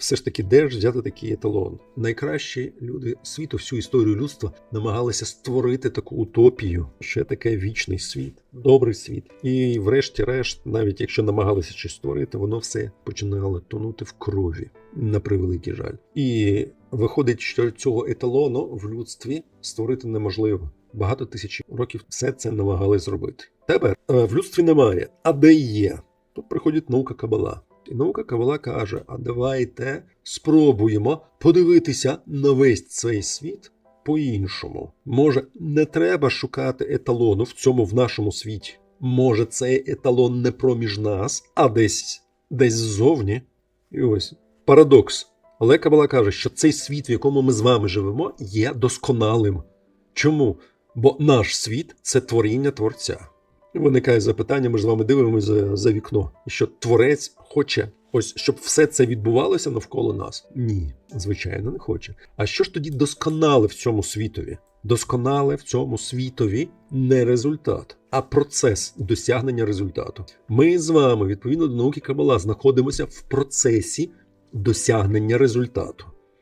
все ж таки, де ж взяти такий еталон? Найкращі люди світу, всю історію людства намагалися створити таку утопію, що таке вічний світ, добрий світ. І, врешті-решт, навіть якщо намагалися щось створити, воно все починало тонути в крові, на превеликий жаль. І виходить, що цього еталону в людстві створити неможливо. Багато тисяч років все це намагались зробити. Тепер е, в людстві немає, а де є? Тут приходить наука Кабала. І наука Кабала каже: а давайте спробуємо подивитися на весь цей світ по-іншому. Може, не треба шукати еталону в цьому в нашому світі. Може, цей еталон не проміж нас, а десь десь ззовні. І ось парадокс. Але Кабала каже, що цей світ, в якому ми з вами живемо, є досконалим. Чому? Бо наш світ це творіння творця. Виникає запитання, ми з вами дивимося за, за вікно, що творець хоче, ось щоб все це відбувалося навколо нас. Ні, звичайно, не хоче. А що ж тоді досконале в цьому світові? Досконале в цьому світові не результат, а процес досягнення результату. Ми з вами, відповідно до науки Кабала, знаходимося в процесі досягнення результату.